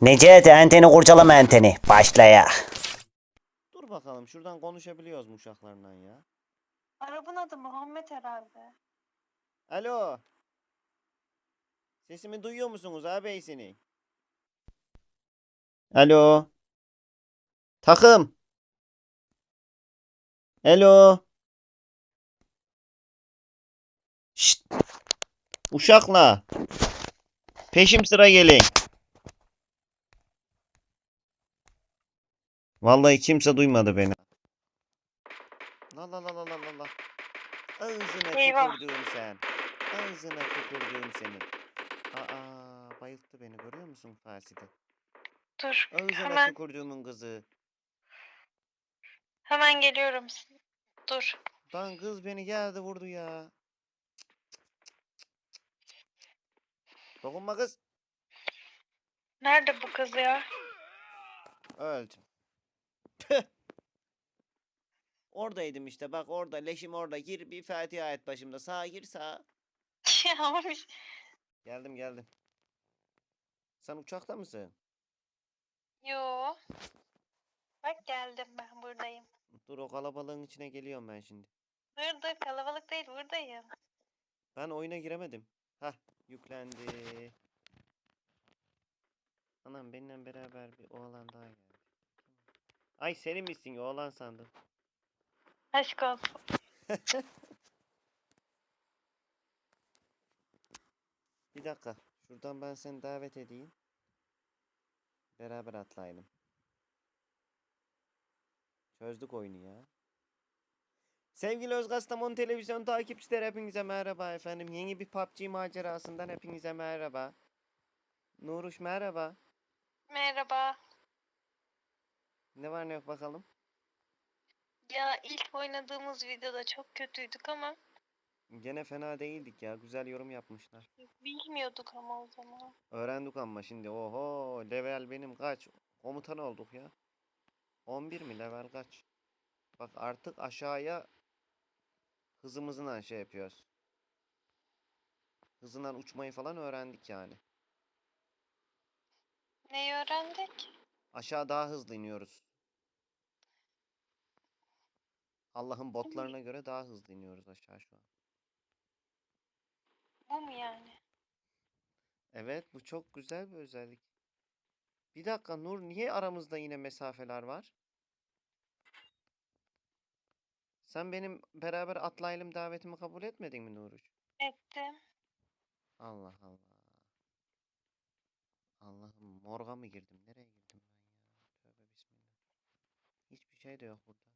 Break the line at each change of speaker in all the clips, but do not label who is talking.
Necati anteni kurcalama anteni. Başlaya.
Dur bakalım şuradan konuşabiliyoruz mu uşaklarla ya.
Arabanın adı Muhammed herhalde.
Alo. Sesimi duyuyor musunuz ağabeysini? Alo. Takım. Alo. Şşt. Uşakla. Peşim sıra gelin. Vallahi kimse duymadı beni. La la la la la la la. Ağzına
Eyvah.
tükürdüğüm sen. Ağzına tükürdüğüm seni. Aa bayılttı beni görüyor musun Faside?
Dur.
Ağzına
Hemen
tükürdüğümün kızı.
hemen geliyorum. Dur.
Lan kız beni geldi vurdu ya. Dokunma kız.
Nerede bu kız ya?
Öldüm. Oradaydım işte bak orada leşim orada gir bir Fatiha et başımda sağa gir sağa.
Ama bir-
Geldim geldim. Sen uçakta mısın?
Yo. Bak geldim ben buradayım.
Dur o kalabalığın içine geliyorum ben şimdi.
Dur kalabalık değil buradayım.
Ben oyuna giremedim. Hah yüklendi. Anam benimle beraber bir oğlan daha geldi. Ay senin misin oğlan sandım.
Aşk olsun.
Bir dakika. Şuradan ben seni davet edeyim. Beraber atlayalım. Çözdük oyunu ya. Sevgili Özgastamon televizyon takipçileri hepinize merhaba efendim. Yeni bir PUBG macerasından hepinize merhaba. Nuruş merhaba.
Merhaba.
Ne var ne yok bakalım.
Ya ilk oynadığımız videoda çok kötüydük ama
Gene fena değildik ya. Güzel yorum yapmışlar.
bilmiyorduk ama o zaman.
Öğrendik ama şimdi. Oho level benim kaç? Komutan olduk ya. 11 mi level kaç? Bak artık aşağıya hızımızla şey yapıyoruz. Hızından uçmayı falan öğrendik yani.
Neyi öğrendik?
Aşağı daha hızlı iniyoruz. Allah'ın botlarına göre daha hızlı iniyoruz aşağı şu an.
Bu mu yani?
Evet bu çok güzel bir özellik. Bir dakika Nur niye aramızda yine mesafeler var? Sen benim beraber atlayalım davetimi kabul etmedin mi Nuruş?
Ettim.
Allah Allah. Allah'ım morga mı girdim? Nereye girdim ben ya? Tövbe bismillah. Hiçbir şey de yok burada.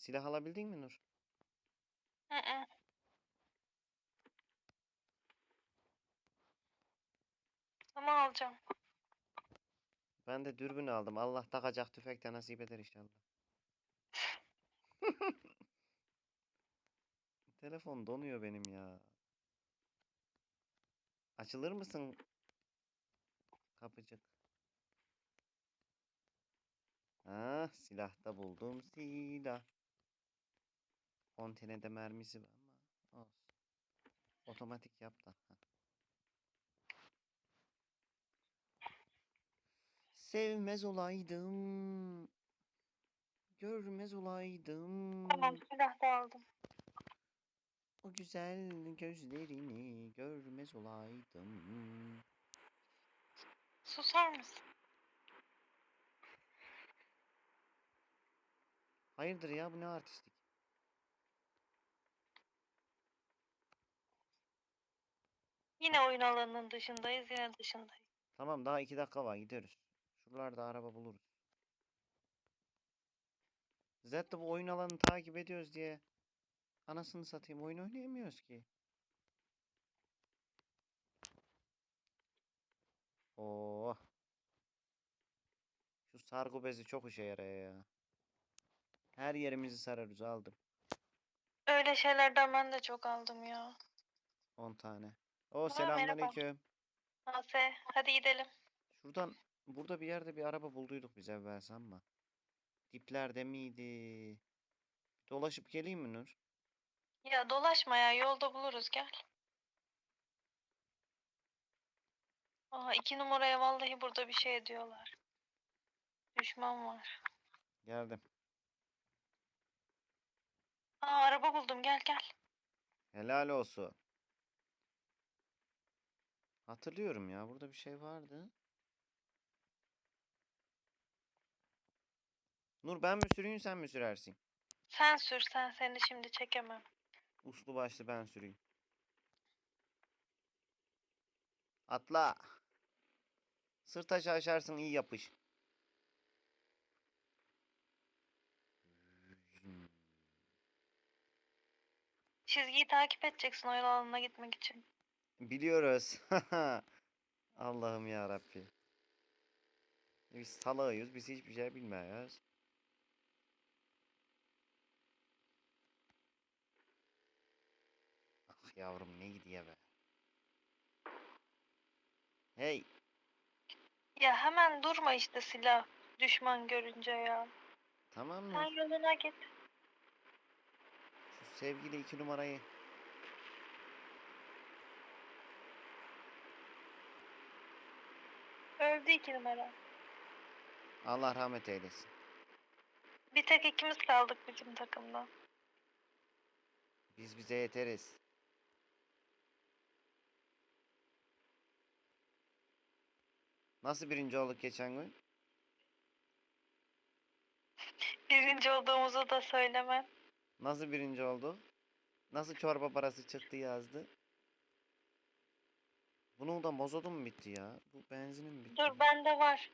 Silah alabildin mi Nur?
Hı. Ama alacağım.
Ben de dürbün aldım. Allah takacak tüfek de nasip eder inşallah. Telefon donuyor benim ya. Açılır mısın? Kapıcık. Ah, silahta buldum silah. Kontinede mermisi var ama olsun. Otomatik yap da. Sevmez olaydım. Görmez olaydım.
Tamam silah da aldım.
O güzel gözlerini görmez olaydım.
Susar mısın?
Hayırdır ya bu ne artistlik?
Yine oyun alanının dışındayız yine dışındayız.
Tamam daha iki dakika var gidiyoruz. Şuralarda araba buluruz. Zaten bu oyun alanını takip ediyoruz diye anasını satayım oyun oynayamıyoruz ki. Oo. Şu sargı bezi çok işe yarıyor ya. Her yerimizi sararız aldım.
Öyle şeylerden ben de çok aldım ya.
10 tane. O selamünaleyküm.
Nase hadi gidelim.
Şuradan burada bir yerde bir araba bulduyduk biz evvel ama. Diplerde miydi? Dolaşıp geleyim mi Nur?
Ya dolaşma ya yolda buluruz gel. Aa iki numaraya vallahi burada bir şey diyorlar. Düşman var.
Geldim.
Aa araba buldum gel gel.
Helal olsun. Hatırlıyorum ya burada bir şey vardı. Nur ben mi süreyim sen mi sürersin?
Sen sür sen seni şimdi çekemem.
Uslu başlı ben süreyim. Atla. Sırta şaşarsın iyi yapış.
Çizgiyi takip edeceksin o yol alanına gitmek için.
Biliyoruz. Allah'ım ya Rabbi. Biz salağıyız. Biz hiçbir şey bilmiyoruz. Ah yavrum ne gidiyor be. Hey.
Ya hemen durma işte silah düşman görünce ya.
Tamam mı?
Sen yoluna git.
Şu sevgili iki numarayı.
Öldü iki numara.
Allah rahmet eylesin.
Bir tek ikimiz kaldık bizim takımda.
Biz bize yeteriz. Nasıl birinci olduk geçen gün?
Birinci olduğumuzu da söylemem.
Nasıl birinci oldu? Nasıl çorba parası çıktı yazdı? Bunun da mozodu mu bitti ya? Bu benzinin mi bitti?
Dur bende var.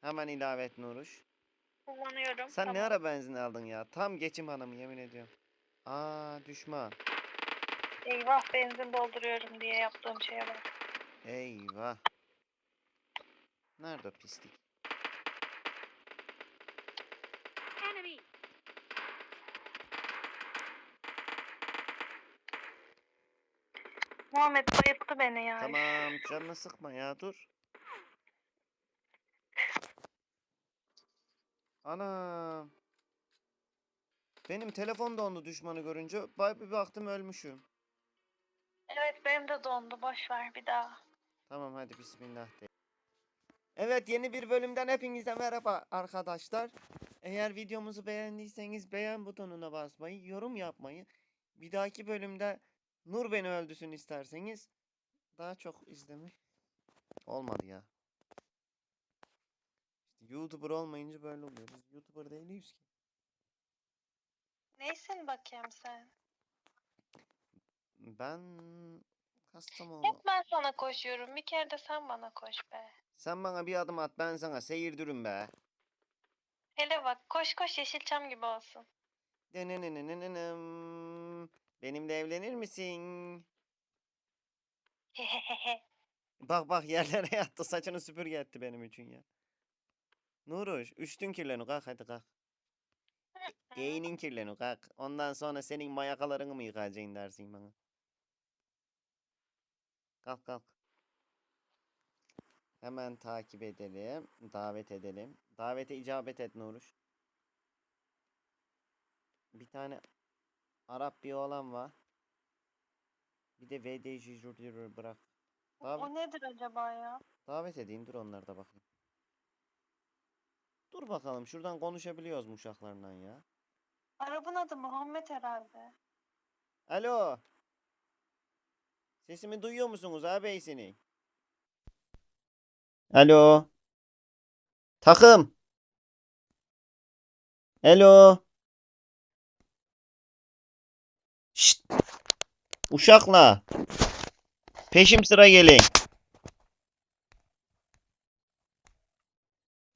Hemen ilave et Nuruş.
Kullanıyorum.
Sen ne
Tamam.
ara benzin aldın ya? Tam geçim hanımı yemin ediyorum. Aa düşman.
Eyvah benzin dolduruyorum diye yaptığım şeye bak.
Eyvah. Nerede o pislik?
Muhammed bayılttı beni ya.
Tamam canını sıkma ya dur. Ana. Benim telefon dondu düşmanı görünce. Bay bir baktım ölmüşüm.
Evet benim de dondu. Boş ver bir daha.
Tamam hadi bismillah de. Evet yeni bir bölümden hepinize merhaba arkadaşlar. Eğer videomuzu beğendiyseniz beğen butonuna basmayı, yorum yapmayı, bir dahaki bölümde Nur beni öldürsün isterseniz daha çok izleme. Olmadı ya. İşte YouTuber olmayınca böyle oluyor. Biz YouTuber değiliz ki.
Neysin bakayım sen?
Ben Kastamonu.
Hep ben sana koşuyorum. Bir kere de sen bana koş be.
Sen bana bir adım at ben sana seyirdirim be.
Hele bak koş koş Yeşilçam gibi olsun.
Dınınınınınım. Benimle evlenir misin? Bak bak yerlere yattı saçını süpürge etti benim için ya. Nuruş üstün kirleniyor kalk hadi kalk. Geyinin kirleniyor kalk. Ondan sonra senin mayakalarını mı yıkacaksın dersin bana. Kalk kalk. Hemen takip edelim. Davet edelim. Davete icabet et Nuruş. Bir tane Arap bir oğlan var. Bir de VDJ bırak. Davet,
O nedir acaba ya?
davet edeyim dur onlar da bakayım. Dur bakalım şuradan konuşabiliyoruz mu uşaklarla ya.
Arabın adı Muhammed herhalde.
Alo. Sesimi duyuyor musunuz ağabeysini? Alo. Takım. Alo. Şşt. Uşakla. Peşim sıra gelin.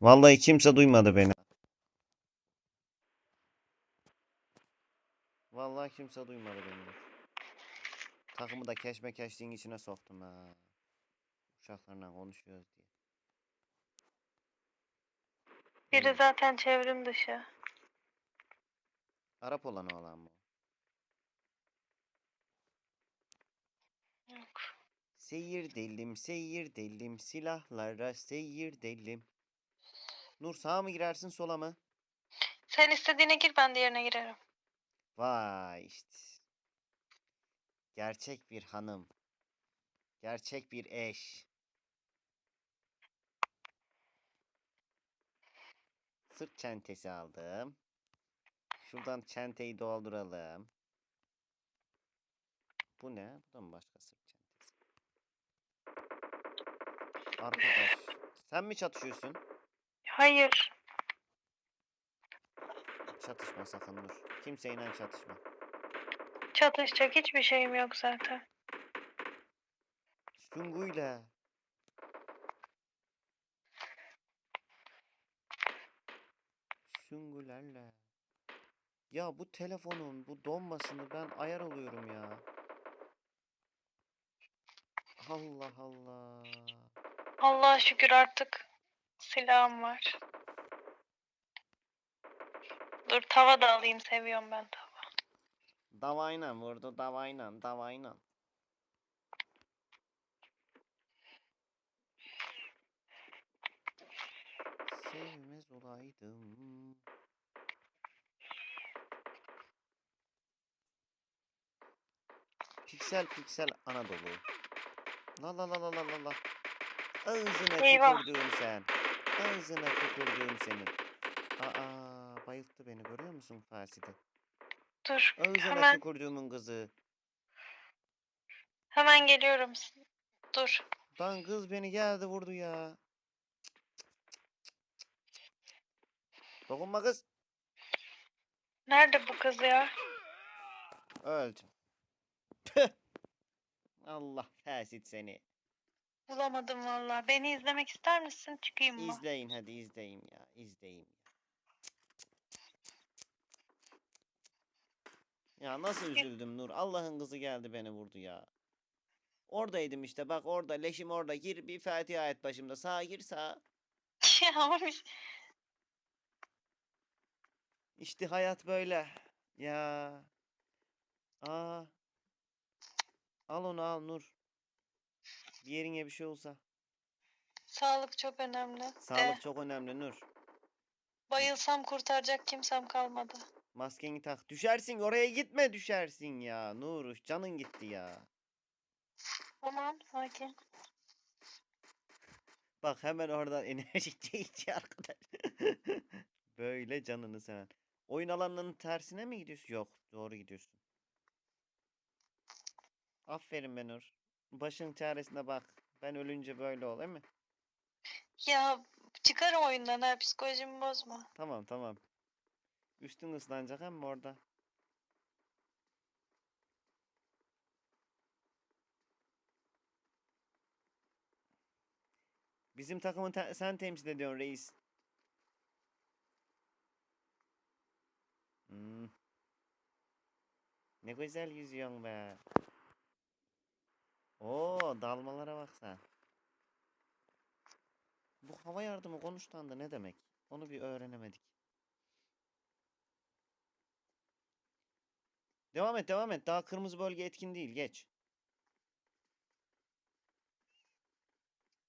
Vallahi kimse duymadı beni. Vallahi kimse duymadı beni. Takımı da keşmekeşliğin içine soktum ha. Uşaklarla konuşuyoruz diye.
Biri zaten çevrim dışı.
Arap olan oğlan mı? Seyir delim, seyir delim, silahlara seyir delim. Nur sağa mı girersin sola mı?
Sen istediğine gir ben diğerine girerim.
Vay işte. Gerçek bir hanım. Gerçek bir eş. Sırt çentesi aldım. Şuradan çenteyi dolduralım. Bu ne? Bu da mı başka sırt? Arkadaş, sen mi çatışıyorsun?
Hayır.
Çatışma sakın dur. Kimseyle çatışma.
Çatışacak hiçbir şeyim yok zaten.
Sunguyla. Sungularla. Ya bu telefonun bu donmasını ben ayar oluyorum ya. Allah Allah.
Allah'a şükür artık silahım var. Dur tava da alayım seviyorum ben tava.
Davayla vurdu davayla davayla. Sevmez olaydım. Piksel piksel Anadolu. La la la la la la la. Ağzına
Eyvah.
tükürdüğüm sen. Ağzına tükürdüğüm senin. Aa bayılttı beni görüyor musun Faside?
Dur
Ağzına
hemen
tükürdüğümün kızı.
hemen geliyorum. Dur.
Lan kız beni geldi vurdu ya. Dokunma kız.
Nerede bu kız ya?
Öldüm. Püh. Allah fasit seni.
Bulamadım valla. Beni izlemek ister misin? Çıkayım mı?
İzleyin hadi izleyin ya. izleyin ya. Ya nasıl üzüldüm Nur. Allah'ın kızı geldi beni vurdu ya. Oradaydım işte bak orada leşim orada gir bir Fatiha et başımda sağa gir sağa.
Ama bir-
İşte hayat böyle. Ya. Aa. Al onu al Nur. Bir yerine bir şey olsa.
sağlık çok önemli.
Sağlık
Eh,
çok önemli Nur.
bayılsam kurtaracak kimsem kalmadı.
Maskeni tak. Düşersin oraya gitme düşersin ya. Nur canın gitti ya.
Tamam sakin.
Bak hemen oradan enerji çekici arkadaş. Böyle canını seven. Oyun alanının tersine mi gidiyorsun? Yok doğru gidiyorsun. Aferin be Nur. Başın çaresine bak. Ben ölünce böyle ol değil mi?
Ya çıkar oyundan ha psikolojimi bozma.
Tamam tamam. Üstün ıslanacak hem orada. Bizim takımı te- sen temsil ediyorsun reis. Hmm. Ne güzel yüzüyorsun be. Oo dalmalara bak sen. Bu hava yardımı konuştuğunda ne demek? Onu bir öğrenemedik. Devam et, devam et. Daha kırmızı bölge etkin değil. Geç.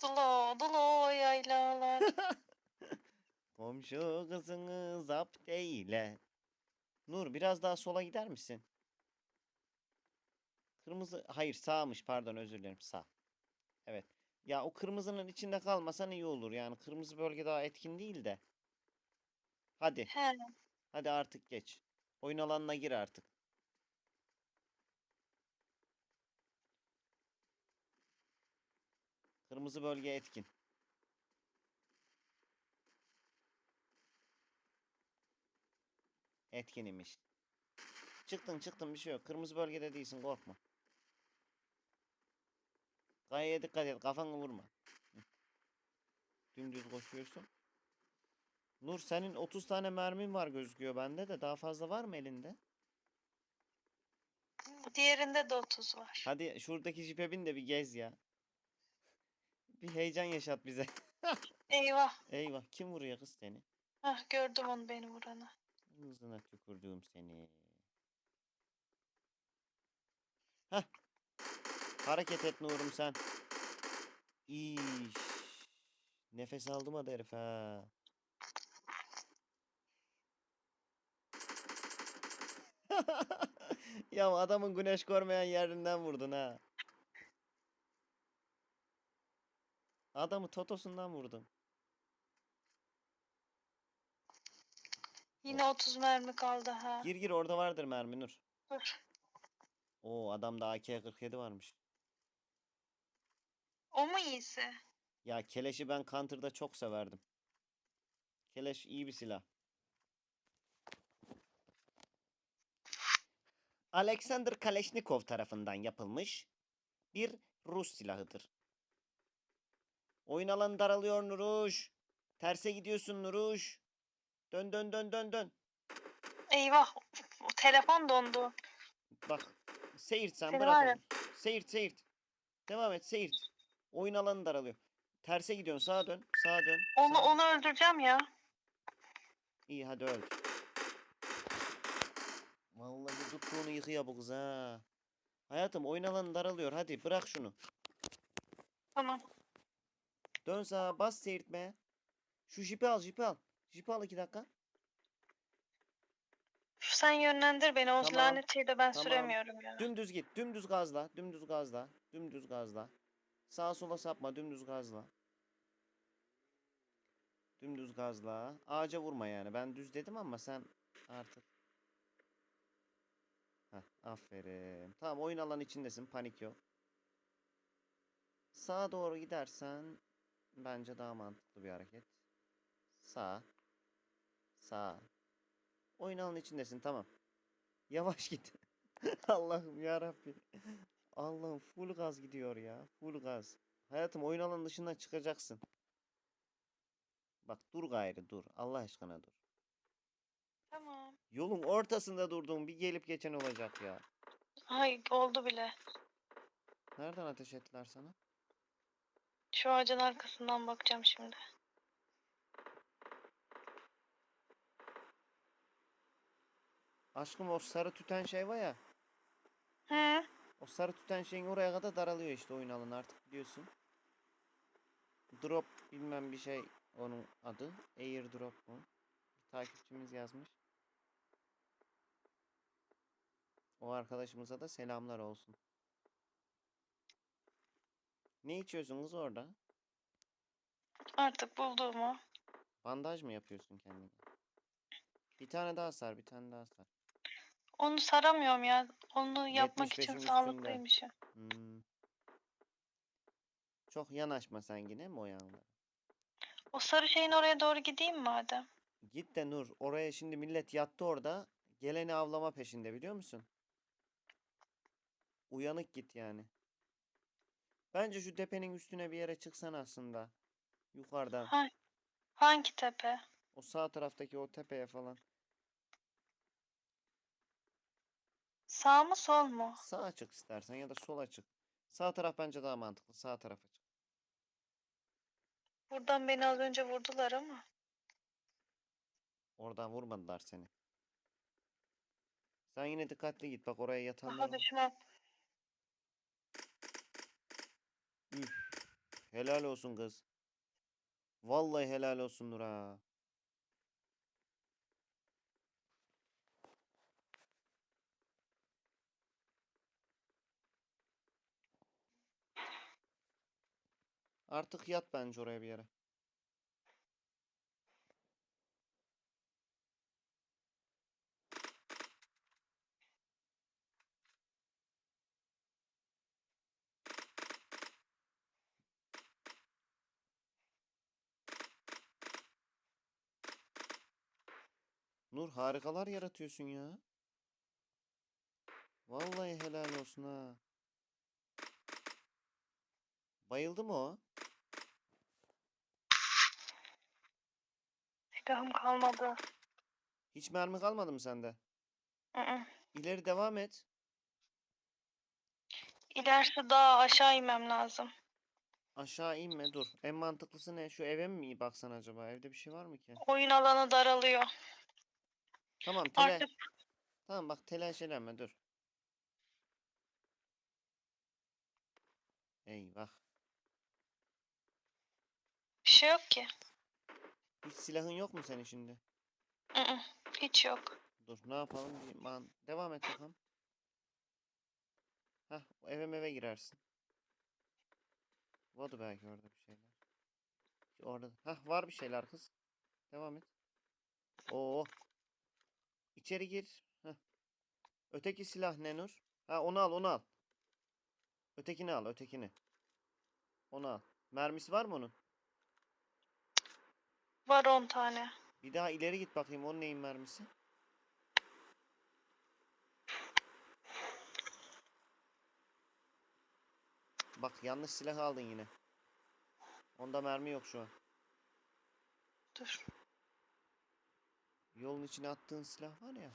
Dulo dulo yaylalar.
Komşu kızını zapt eyle. Nur biraz daha sola gider misin? Kırmızı, hayır sağmış pardon özür dilerim sağ. Evet. Ya o kırmızının içinde kalmasan iyi olur. Yani kırmızı bölge daha etkin değil de. Hadi,
He.
hadi artık geç. Oyun alanına gir artık. Kırmızı bölge etkin. Etkin imiş. Çıktın çıktın bir şey yok. Kırmızı bölgede değilsin korkma. Kayaya dikkat et kafanı vurma. Dümdüz koşuyorsun. Nur senin 30 tane mermin var gözüküyor bende de daha fazla var mı elinde?
Diğerinde de 30 var.
Hadi şuradaki jipe bin de bir gez ya. Bir heyecan yaşat bize.
Eyvah.
Eyvah kim vuruyor kız seni?
Hah gördüm onu beni vuranı.
Hızına tükürdüğüm seni. Heh. Hareket et Nurum sen. İş. Nefes aldım hadi herif ha. ya adamın güneş görmeyen yerinden vurdun ha. Adamı totosundan vurdun.
Yine 30 mermi kaldı ha.
Gir gir orada vardır mermi Nur.
Dur.
Oo adamda AK-47 varmış.
O mu iyisi?
Ya keleşi ben Counter'da çok severdim. Keleş iyi bir silah. Alexander Kalashnikov tarafından yapılmış bir Rus silahıdır. Oyun alanı daralıyor Nuruş. Terse gidiyorsun Nuruş. Dön dön dön dön dön.
Eyvah. O telefon dondu.
Bak seyirt sen
Seni
bırak
var ya-
onu. Seyirt seyirt. Devam et seyirt. Oyun alanı daralıyor. Terse gidiyorsun sağa dön. Sağa dön.
Onu
sağa-
onu öldüreceğim ya.
İyi hadi öl. Vallahi tuttuğunu yıkıyor bu kız ha. Hayatım oyun alanı daralıyor. Hadi bırak şunu.
Tamam.
Dön sağa bas seyirtmeye. Şu jipi al jipi al. Jipi al iki dakika.
Sen yönlendir beni. O
Tamam,
lanet şeyi de ben
tamam.
süremiyorum ya.
Dümdüz git. Dümdüz gazla. Dümdüz gazla. Dümdüz gazla. Sağa sola sapma. Dümdüz gazla. Dümdüz gazla. Ağaca vurma yani. Ben düz dedim ama sen artık. Heh, aferin. Tamam oyun alanı içindesin. Panik yok. Sağa doğru gidersen bence daha mantıklı bir hareket. Sağ. Sağ. Oyun alanı içindesin tamam. Yavaş git. Allah'ım ya Rabbi. Allah'ım full gaz gidiyor ya. Full gaz. Hayatım oyun alanı dışından çıkacaksın. Bak dur gayrı dur. Allah aşkına dur.
Tamam.
Yolun ortasında durdun bir gelip geçen olacak ya.
Ay oldu bile.
Nereden ateş ettiler sana?
Şu ağacın arkasından bakacağım şimdi.
Aşkım o sarı tüten şey var ya.
Hı?
O sarı tüten şeyin oraya kadar daralıyor işte oyun alanı artık biliyorsun. Drop bilmem bir şey onun adı. Airdrop mu? Bir takipçimiz yazmış. O arkadaşımıza da selamlar olsun. Ne içiyorsun kız orada?
Artık bulduğumu.
Bandaj mı yapıyorsun kendine? Bir tane daha sar, bir tane daha sar.
Onu saramıyorum ya. Onu yapmak için
75'in üstünde.
sağlıklıymış. ya.
Hmm. Çok yanaşma sen yine mi o yanlara?
O sarı şeyin oraya doğru gideyim madem.
Git de Nur, oraya şimdi millet yattı orada. Geleni avlama peşinde biliyor musun? Uyanık git yani. Bence şu tepenin üstüne bir yere çıksan aslında. Yukarıdan.
Ha, hangi tepe?
O sağ taraftaki o tepeye falan.
Sağ mı sol mu?
Sağa çık istersen ya da sola çık. Sağ taraf bence daha mantıklı. Sağ tarafa çık.
Buradan beni az önce vurdular ama.
Oradan vurmadılar seni. Sen yine dikkatli git. Bak oraya yatanlar
Daha
var.
düşmem.
Üf. Helal olsun kız. Vallahi helal olsun Nur Artık yat bence oraya bir yere. Nur harikalar yaratıyorsun ya. Vallahi helal olsun ha. Bayıldı mı o?
Silahım kalmadı.
Hiç mermi kalmadı mı sende?
Hı hı.
İleri devam et.
İlerisi daha aşağı inmem lazım.
Aşağı inme dur. En mantıklısı ne? Şu eve mi baksan acaba? Evde bir şey var mı ki?
Oyun alanı daralıyor.
Tamam tela
Artık
Tamam bak telaşelenme dur. Eyvah.
bir şey yok ki.
Hiç silahın yok mu senin şimdi?
Hı. Hiç yok.
Dur ne yapalım? Bir man devam et bakalım. Hah eve eve girersin. Vardı belki orada bir şeyler. Orada. Hah var bir şeyler kız. Devam et. Oo. İçeri gir. Heh. Öteki silah ne Nur? Ha onu al onu al. Ötekini al ötekini. Onu al. Mermisi var mı onun?
Var 10 tane.
Bir daha ileri git bakayım onun neyin mermisi? Bak yanlış silah aldın yine. Onda mermi yok şu an.
Dur.
Yolun içine attığın silah var ya.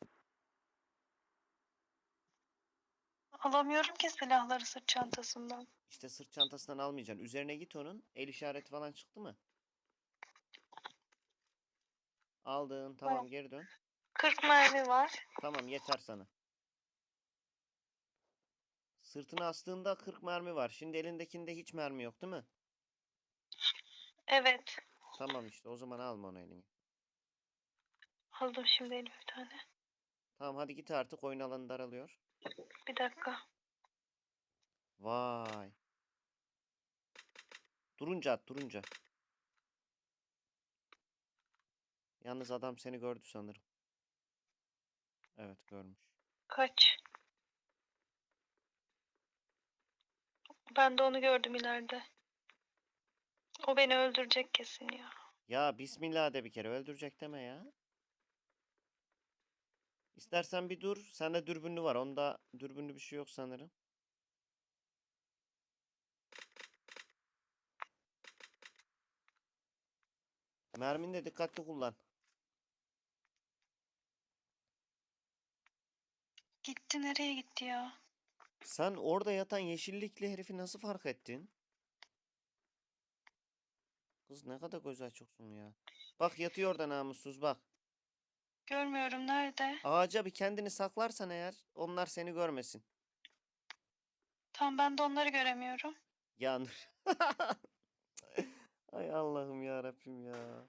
Alamıyorum ki silahları sırt çantasından.
İşte sırt çantasından almayacaksın. Üzerine git onun. El işareti falan çıktı mı? Aldın.
Tamam
geri dön.
40 mermi var.
Tamam yeter sana. Sırtına astığında 40 mermi var. Şimdi elindekinde hiç mermi yok değil mi?
Evet.
Tamam işte o zaman alma onu eline.
Aldım şimdi elime bir tane.
Tamam hadi git artık oyun alanı daralıyor.
Bir dakika.
Vay. Durunca at durunca. Yalnız adam seni gördü sanırım. Evet görmüş.
Kaç. Ben de onu gördüm ileride. O beni öldürecek kesin ya.
Ya bismillah de bir kere öldürecek deme ya. İstersen bir dur. Sende dürbünlü var. Onda dürbünlü bir şey yok sanırım. Mermini de dikkatli kullan.
Gitti nereye gitti ya?
Sen orada yatan yeşillikli herifi nasıl fark ettin? Kız ne kadar göz açıksın ya. Bak yatıyor orada namussuz bak.
Görmüyorum nerede?
Ağaca bir kendini saklarsan eğer onlar seni görmesin.
Tam ben de onları göremiyorum.
Ya Nur. Ay Allah'ım ya Rabbim ya.